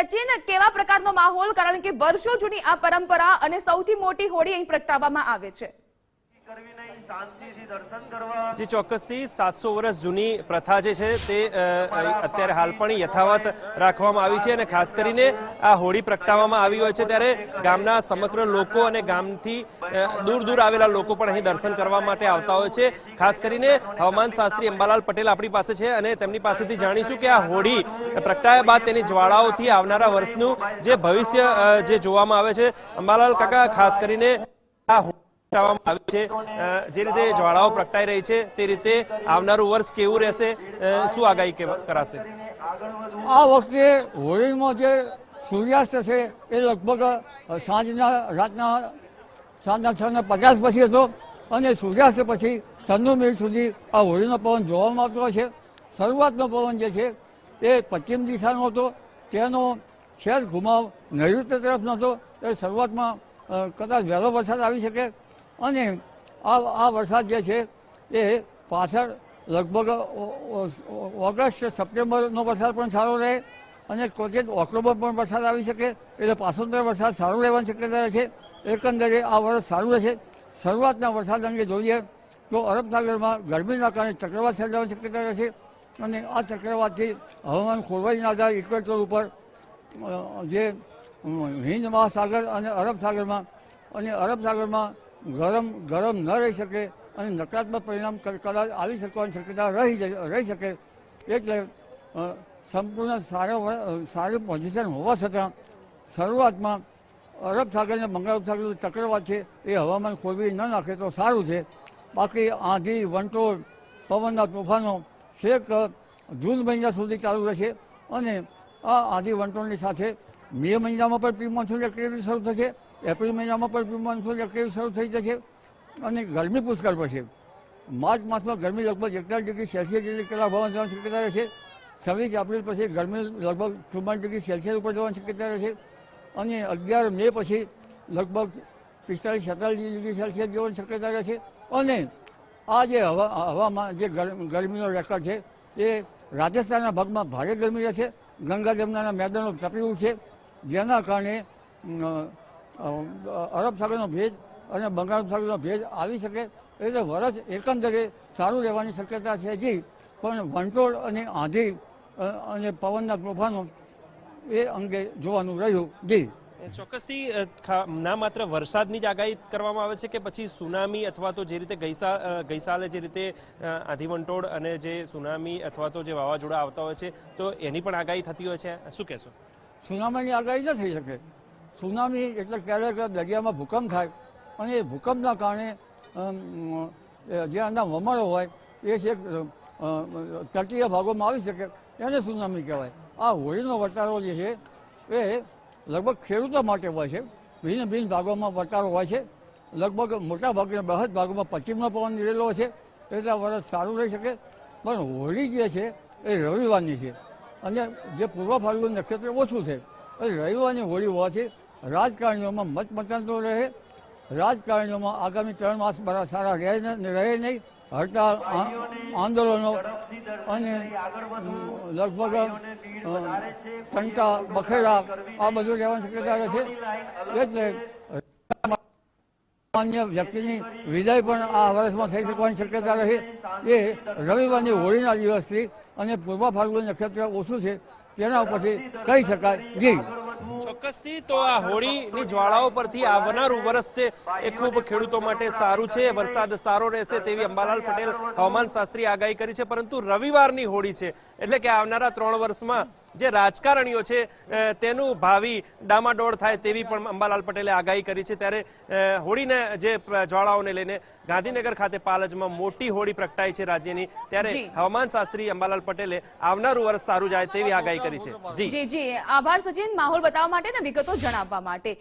સચિન કેવા પ્રકારનો માહોલ? કારણ કે વર્ષો જૂની આ પરંપરા અને સૌથી મોટી હોળી અહીં પ્રગટાવવામાં આવે છે. કરવી નહીં. જે ચોક્કસથી સાતસો વર્ષ જૂની પ્રથા જે છે તે અત્યારે હાલ પણ યથાવત રાખવામાં આવી છે અને ખાસ કરીને આ હોળી પ્રગટાવવામાં આવી હોય છે ત્યારે ગામના સમગ્ર લોકો અને ગામથી દૂર દૂર આવેલા લોકો પણ અહીં દર્શન કરવા માટે આવતા હોય છે. ખાસ કરીને હવામાન શાસ્ત્રી અંબાલાલ પટેલ આપણી પાસે છે અને તેમની પાસેથી જાણીશું કે આ હોળી પ્રગટાયા બાદ તેની જ્વાળાઓથી આવનારા વર્ષનું જે ભવિષ્ય જે જોવામાં આવે છે. અંબાલાલ કાકા ખાસ કરીને આ પ્રગટાવવામાં આવી છે. જે રીતે જ્વાળાઓ પ્રગટાઈ રહી છે, તે રીતે આવનારું વર્ષ કેવું રહેશે? શું આગાહી કરાશે? આ વખતે હોળીમાં જે સૂર્યાસ્ત છે, એ લગભગ સાંજના, રાતના સાંજના છ ને પચાસ પછી હતો. અને સૂર્યાસ્ત પછી છન્નું મિનિટ સુધી આ હોળીનો પવન જોવામાં આવતો છે. શરૂઆતનો પવન જે છે, એ પશ્ચિમ દિશાનો હતો. તેનો સહેજ ઘુમાવ નૈઋત્ય તરફનો હતો. એ શરૂઆતમાં કદાચ વહેલો વરસાદ આવી શકે. અને આ આ વરસાદ જે છે, એ પાછળ લગભગ ઓગસ્ટ, સપ્ટેમ્બરનો વરસાદ પણ સારો રહે અને ક્વચિત ઓક્ટોબર પણ વરસાદ આવી શકે, એટલે પાસોતર વરસાદ સારો રહેવાની શક્યતા છે. એકંદરે આ વર્ષ સારું રહેશે. શરૂઆતના વરસાદ અંગે જોઈએ તો અરબસાગરમાં ગરમીના કારણે ચક્રવાત સર્જાવાની શક્યતા રહેશે અને આ ચક્રવાતથી હવામાન ખોરવાઈના આધારે ઇક્વેટર ઉપર જે હિન્દ મહાસાગર અને અરબસાગરમાં, અને અરબ સાગરમાં ગરમ ગરમ ન રહી શકે અને નકારાત્મક પરિણામ કદાચ આવી શકવાની શક્યતા રહી રહી શકે. એટલે સંપૂર્ણ સારા સારું પોઝિશન હોવા છતાં શરૂઆતમાં અરબ સાગર અને બંગાળ સાગરનું ચક્રવાત છે એ હવામાન ખોરવી ન નાખે તો સારું છે. બાકી આંધી વંટોળ પવનના તોફાનો અ, જૂન મહિના સુધી ચાલુ રહેશે અને આ આંધી વંટોળની સાથે મે મહિનામાં પણ પ્રી મોન્સૂન એક્ટિવિટી શરૂ થશે. એપ્રિલ મહિનામાં પણ મોન્સૂન એક્ટિવિટી શરૂ થઈ જશે અને ગરમી પુષ્કળ પડશે. માર્ચ માસમાં ગરમી લગભગ એકતાલીસ ડિગ્રી સેલ્સિયસ જેટલી કેટલા હોવાની જવાની શક્યતા રહેશે. છવ્વીસ એપ્રિલ પછી ગરમી લગભગ ચુમ્માલીસ ડિગ્રી સેલ્સિયસ ઉપર જવાની શક્યતા રહેશે. અને અગિયાર મે પછી લગભગ પિસ્તાલીસ સત્તાલીસ ડિગ્રી સેલ્સિયસ જવાની શક્યતા રહેશે. અને આ જે હવા, હવામાં જે ગર- ગરમીનો રેકોર્ડ છે, એ રાજસ્થાનના ભાગમાં ભારે ગરમી રહેશે. ગંગા જમનાના મેદાનો તપી ઉઠશે. જેના કારણે અરબ સાગરનો ભેજ અને બંગાળ સાગરનો ભેજ આવી શકે એટલે વરસ એકંદરે સારું રહેવાની શક્યતા છે જી. પણ વંટોળ અને આંધી અને પવનના તોફાનો એ અંગે જોવાનું રહ્યું. જી. ચોક્કસથી ના માત્ર વરસાદની જ આગાહી કરવામાં આવે છે કે પછી સુનામી અથવા તો જે રીતે ગઈસા ગઈસાલે જે રીતે આંધીવંટોળ અને જે સુનામી અથવા તો જે વાવાઝોડા આવતા હોય છે તો એની પણ આગાહી થતી હોય છે. શું કહેશો? સુનામીની આગાહી ન થઈ શકે. સુનામી એટલે ક્યારેક દરિયામાં ભૂકંપ થાય અને એ ભૂકંપના કારણે જે આના વમળો હોય, એ છે તટીય ભાગોમાં આવી શકે, એને સુનામી કહેવાય. આ હોળીનો વટારો જે છે, એ લગભગ ખેડૂતો માટે હોય છે. ભિન્ન ભિન્ન ભાગોમાં વટારો હોય છે. લગભગ મોટા ભાગના બહદ ભાગોમાં પશ્ચિમનો પવન નીરેલો છે. એટલે વરસ સારું રહી શકે. પણ હોળી જે છે, એ રવિવારની છે. અને જે પૂર્વ ફાલ્ગુન નક્ષત્ર ઓછું છે. એ રવિવારની હોળી હોવાથી રાજકારણીઓમાં મત મતાંતરો રહે, રાજકારણીઓમાં આગામી ત્રણ માસ બરા સારા રહે રહે નહીં. હડતાલ આંદોલનો અને લગભગ ટંટા બખેડા આ બધું રહેવાની શક્યતા રહે છે. એટલે સામાન્ય વ્યક્તિની વિદાય પણ આ વર્ષમાં થઈ શકવાની શક્યતા રહે. એ રવિવારની હોળીના દિવસથી અને પૂર્વ ફાલ્ગુન નક્ષત્ર ઓછું છે, તેના ઉપરથી કહી શકાય. જી ચોક્કસથી તો આ હોળીની જ્વાળાઓ પરથી આવનારું વર્ષ છે એ ખૂબ ખેડૂતો માટે સારું છે. વરસાદ સારો રહેશે તેવી અંબાલાલ પટેલ હવામાન શાસ્ત્રી આગાહી કરી છે. પરંતુ રવિવારની હોળી છે એટલે કે આવનારા ત્રણ વર્ષમાં જે રાજકારણીઓ છે તેનું ભાવિ ડામાડોળ થાય તેવી પણ અંબાલાલ પટેલે આગાહી કરી છે. ત્યારે હોળીને જે જ્વાળાઓને લઈને ગાંધીનગર ખાતે પાલજમાં મોટી હોળી પ્રગટાઈ છે રાજ્યની. ત્યારે હવામાન શાસ્ત્રી અંબાલાલ પટેલે આવનારું વર્ષ સારું જાય તેવી આગાહી કરી છે. જી જી. આભાર સચિન. માહોલ બતાવવા માટે ને વિગતો જણાવવા માટે.